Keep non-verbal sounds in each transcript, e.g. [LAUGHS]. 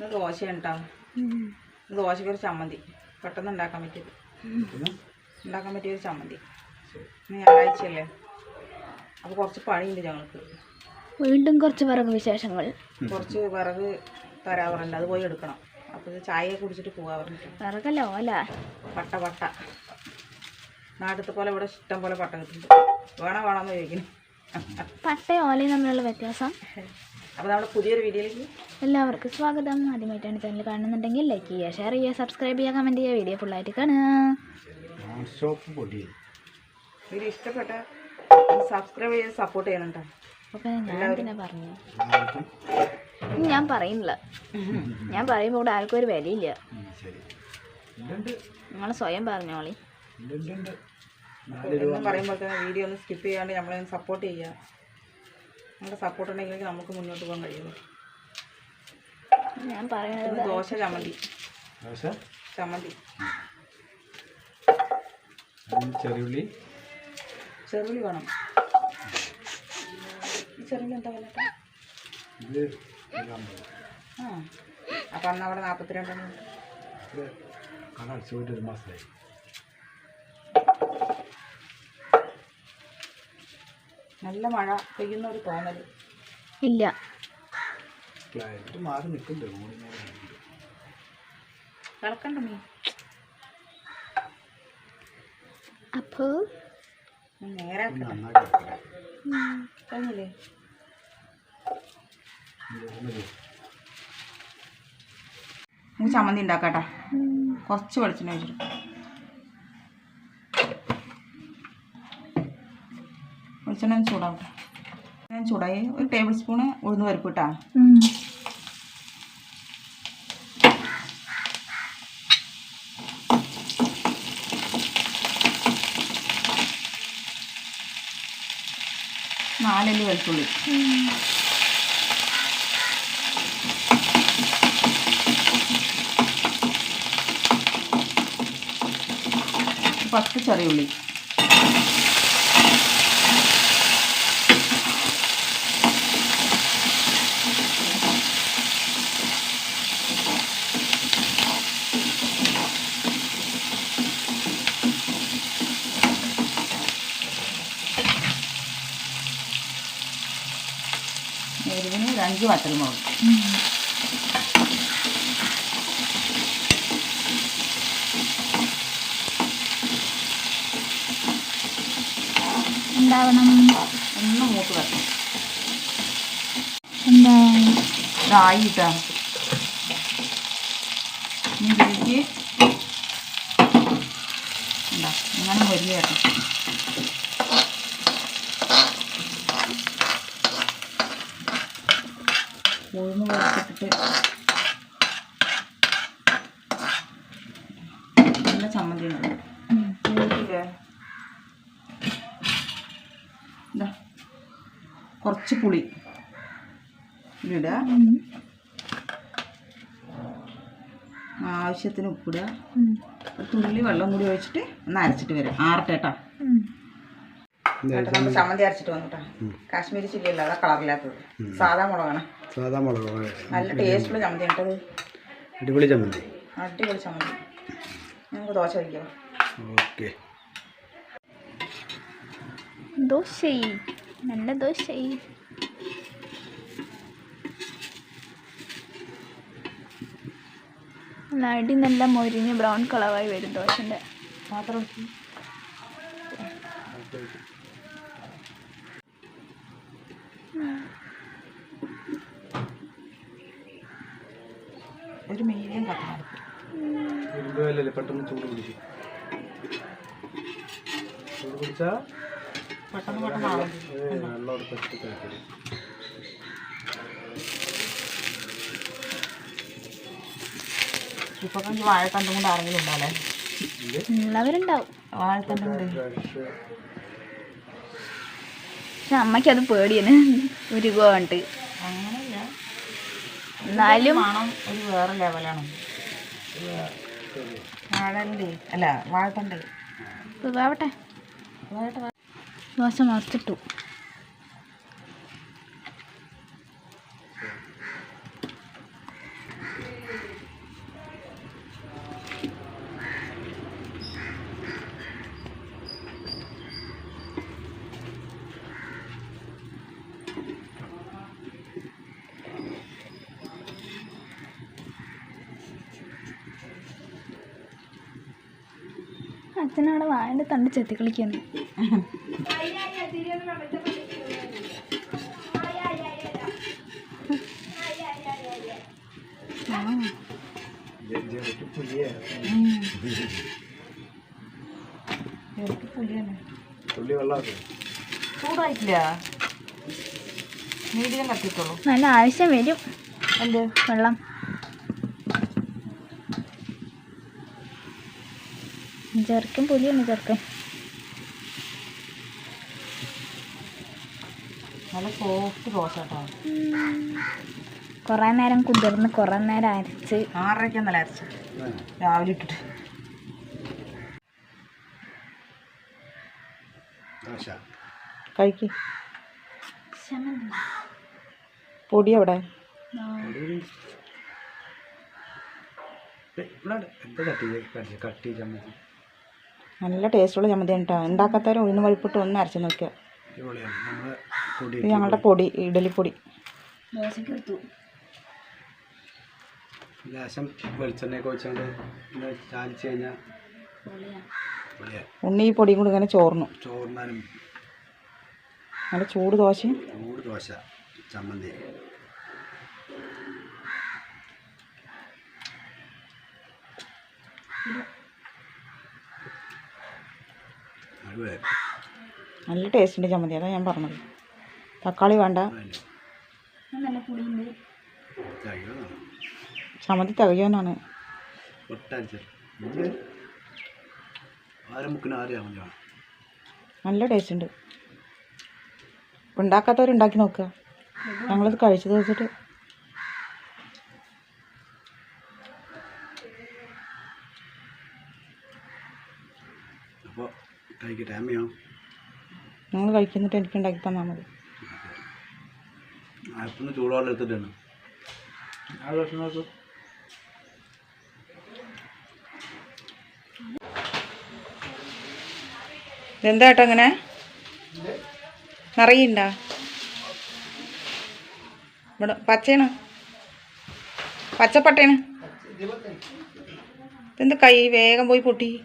ഇത് ദോശയാണ് കേട്ടോ ദോശയ്ക്ക് ഒരു ചമ്മന്തി. പെട്ടെന്ന് ഉണ്ടാക്കാൻ പറ്റിയത്. ഉണ്ടാക്കാൻ പറ്റിയ ഒരു ചമ്മന്തി. ഞായറാഴ്ചയല്ലേ? അപ്പോൾ കുറച്ച് പണിയുണ്ട് ഞങ്ങൾക്ക്. വീണ്ടും കുറച്ച് വിറക് വിശേഷങ്ങൾ. കുറച്ച് വിറക് തരാറുണ്ട് അത് പോയി എടുക്കണം. അപ്പോൾ ചായ കുടിച്ചിട്ട് പോകാൻ പറഞ്ഞിട്ട്. വിറകല്ല ഓല? പട്ട പട്ട. നാട്ടിലത്തെ പോലെ ഇവിടെ ഇഷ്ടം പോലെ പട്ട കിട്ടുന്നുണ്ട്. വേണോ വേണമെന്ന് ചോദിക്കുന്നു. പട്ടയും ഓലയും തമ്മിലുള്ള വ്യത്യാസം? [LAUGHS] അപ്പോൾ നമ്മുടെ പുതിയൊരു വീഡിയോയിലേക്ക് എല്ലാവർക്കും സ്വാഗതം. ആദ്യമായിട്ടാണ് ചാനൽ കാണുന്നുണ്ടെങ്കിൽ ലൈക്ക് ചെയ്യുക ഷെയർ ചെയ്യുക സബ്സ്ക്രൈബ് ചെയ്യുക കമന്റ് ചെയ്യുക. വീഡിയോ ഫുള്ളായിട്ട് കാണുക. വീഡിയോ ഇഷ്ടപ്പെട്ട സബ്സ്ക്രൈബ് ചെയ്ത് സപ്പോർട്ട് ചെയ്യണം ഞാൻ പിന്നെ പറഞ്ഞു. എല്ലാവർക്കും ഞാൻ പറയുന്നില്ല. ഞാൻ പറയുമ്പോൾ ഇവിടെ ആർക്കും ഒരു വിലയില്ല. നിങ്ങൾ സ്വയം പറഞ്ഞോളി പറയുമ്പോൾ തന്നെ വീഡിയോ ഒന്ന് സ്കിപ്പ് ചെയ്യാണ്ട് നമ്മളെ സപ്പോർട്ട് ചെയ്യുക. നിങ്ങളുടെ സപ്പോർട്ട് ഉണ്ടെങ്കിൽ നമുക്ക് മുന്നോട്ട് പോകാൻ കഴിയുള്ളൂ. ഞാൻ പറയുന്നത് ദോശ ചമ്മന്തി. ദോശ? ചമ്മന്തി. അതിന് ചെറിയുള്ളി? ചെറുള്ളി വേണം. ഈ ചെറുള്ളി എന്താ വില? ആ. അപ്പം അന്ന് അവിടെ നാൽപ്പത്തിരണ്ടെണ്ണം അടിച്ചു പോയിട്ട് ഒരു മാസമായി. നല്ല മഴ പെയ്യുന്ന ഒരു തോന്നൽ. ഇല്ല. കിടക്കണ്ട മീ അപ്പോ? നേരെ. കഴിഞ്ഞില്ലേ? നമുക്ക് ചമ്മന്തി ഉണ്ടാക്കാട്ടാ. കുറച്ച് വെളിച്ചെണ്ണ ഒഴിച്ചിട്ട്. വെളിച്ചെണ്ണ ചൂടാവട്ടെ. ഞാൻ ചൂടായി ഒരു ടേബിൾ സ്പൂണ് ഉഴുന്ന് പരിപ്പ് ഇട്ടാ. നാലല്ലി വെളുത്തുള്ളി. പത്ത് ചെറിയ അഞ്ച് വറ്റൽമുളക് എന്താവണം? ഒന്ന് മൂത്ത് എന്താ? ഇനി ഇതിലേക്ക് എന്താ ഇങ്ങനെ മൊരിഞ്ഞ് ഉഴുന്ന് കുഴച്ചിട്ടിട്ട് നല്ല ചമ്മന്തി ഉണ്ട് ഇതാ. കുറച്ച് പുളി ഇടുക ആവശ്യത്തിന് ഉപ്പിടുക ഒരു തുള്ളി വെള്ളം കൂടി ഒഴിച്ചിട്ട് ഒന്ന് അരച്ചിട്ട് വരാം. ആറട്ടെ കേട്ടോ. നമ്മൾ ചമ്മന്തി അരച്ചിട്ട് വന്നിട്ടാ കാശ്മീരി ചില്ലി അല്ല അതാ കളറില്ലാത്തത്. സാധാ മുളകാണ്. സാധാ മുളക് നല്ല ടേസ്റ്റുള്ള ചമ്മന്തി. കേട്ടത് അടിപൊളി ചമ്മന്തി. അടിപൊളി ചമ്മന്തി. നമുക്ക് ദോശ കഴിക്കാം. ഓക്കെ. ദോശ നല്ല ദോശ നല്ല അടി നല്ല മൊരിഞ്ഞ് ബ്രൗൺ കളറായി വരും ദോശന്റെ. മാത്രം ഒരു മീഡിയം കത്തണം ഇരുമ്പല്ലേ പെട്ടെന്ന് ചൂട് പിടിച്ചു. ചൂട് പിടിച്ചാൽ പെട്ടെന്ന് പെട്ടെന്ന് ആവും വെള്ളം എടുത്തിട്ട് കഴിക്കരുത് ഇപ്പൊ കഞ്ച് വാഴത്തണ്ടും കൊണ്ട് ആരെങ്കിലും ഉണ്ടാവല്ലേ ഉള്ളവരുണ്ടാവും. വാഴത്തണ്ടും കൊണ്ട്. പക്ഷെ അമ്മയ്ക്കത് പേടിയാണ്. കണ്ട്. എന്നാലും മണം ഒരു വേറെ ലെവലാണ്. വാഴണ്ട് അല്ല വാഴത്തണ്ട്. ആവട്ടെ ദോശ മറിച്ചിട്ടു. അച്ഛനവിടെ വായന്റെ തണ്ട് ചെത്തി കളിക്കുന്നു ജെറിക്ക് പുലിയെ എനിക്ക് പുലിയാണ് പുള്ളി വെള്ളമാക്കും ചൂടായിട്ടില്ല. മീഡിയം കത്തിയിട്ടുള്ളൂ. നല്ല ആവശ്യം വരും. എന്ത്? വെള്ളം. ചെറുക്കൻ പുലിയാണ് ചെറുക്കൻ കുറേ നേരം കുതിർന്ന് കുറേ നേരം അരച്ച് ആറരയ്ക്ക് നല്ല അരച്ച് രാവിലെ ഇട്ടിട്ട് കഴിക്ക് പൊടി എന്താ കട്ടി കട്ടി കട്ടി ചമ്മന്തി നല്ല ടേസ്റ്റുള്ള ചമ്മന്തിയാണ് കേട്ടോ ഉണ്ടാക്കാത്തവരും ഉഴുന്ന് വഴിപ്പിട്ട് ഒന്ന് അരച്ച് നോക്കുക ഇത് ഞങ്ങളുടെ പൊടി ഇഡലിപ്പൊടി. ഉണ്ണി ഈ പൊടിയും കൂടി ഇങ്ങനെ ചോർന്നു. നല്ല ചൂട് ദോശയും ചൂട് ദോശ ചമ്മന്തി. അടിപൊളി നല്ല ടേസ്റ്റ് ഉണ്ട് ചമ്മന്തി അതാണ് ഞാൻ പറഞ്ഞത്. തക്കാളി വേണ്ട. ചമ്മന്തി തികയോന്നാണ് നല്ല ടേസ്റ്റ് ഉണ്ട് ഉണ്ടാക്കാത്തവരുണ്ടാക്കി നോക്കുക. ഞങ്ങളത് കഴിച്ചു വെച്ചിട്ട് അപ്പോൾ അമ്മയോ നിങ്ങൾ കഴിക്കുന്നിട്ട് എനിക്ക് ഉണ്ടാക്കി തന്നാൽ മതി. അപ്പൊന്ന് ചൂടുവെള്ളം എടുത്തിട്ടാണ്. ആ നോക്കൂ ഇതെന്താ അങ്ങനെ? നിറയുണ്ടോ? ഇവിടെ പച്ചയാണ്. പച്ചപ്പട്ടയാണ്. ഇതെന്താ കൈ? വേഗം പോയി പൊട്ടി.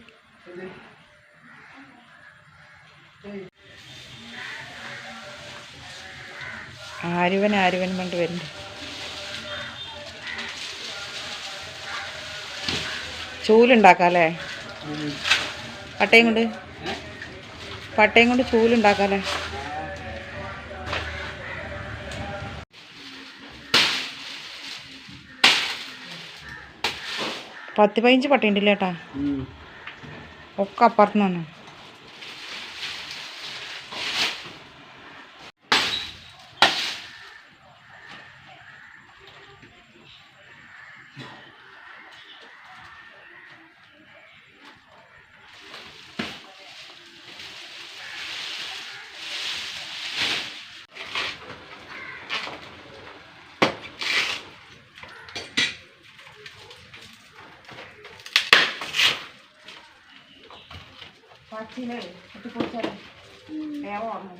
ആരുവൻ ആരുവൻ കൊണ്ട് വരുന്നുണ്ട് ചൂലുണ്ടാക്കാം അല്ലേ പട്ടയും കൊണ്ട്? പട്ടയും കൊണ്ട് ചൂലുണ്ടാക്കാം അല്ലേ പത്ത് പതിനഞ്ച് പട്ടയുണ്ടല്ലേ ഏട്ടാ? ഒക്കെ അപ്പുറത്ത് നിന്നാണ് പച്ചിലേ കുത്തിപ്പൊടിച്ചാലേ വേഗം ഓർമ്മ.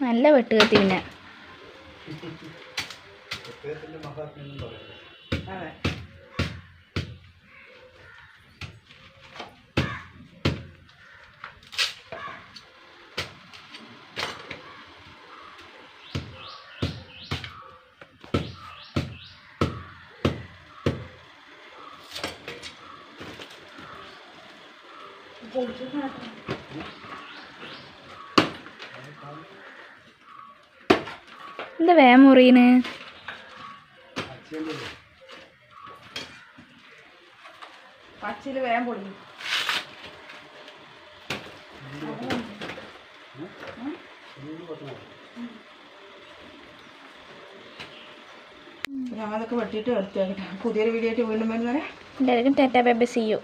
നല്ല വെട്ടുകത്തി പിന്നെ. അതെ. എന്താ വേഗം മുറിയണ് പച്ചിൽ വേഗം ഞങ്ങളതൊക്കെ വെട്ടിയിട്ട് എടുത്തേക്കാം പുതിയൊരു വീഡിയോ ആയിട്ട് വീണ്ടും വരുന്നവരെ. എല്ലാവർക്കും tata bye bye see you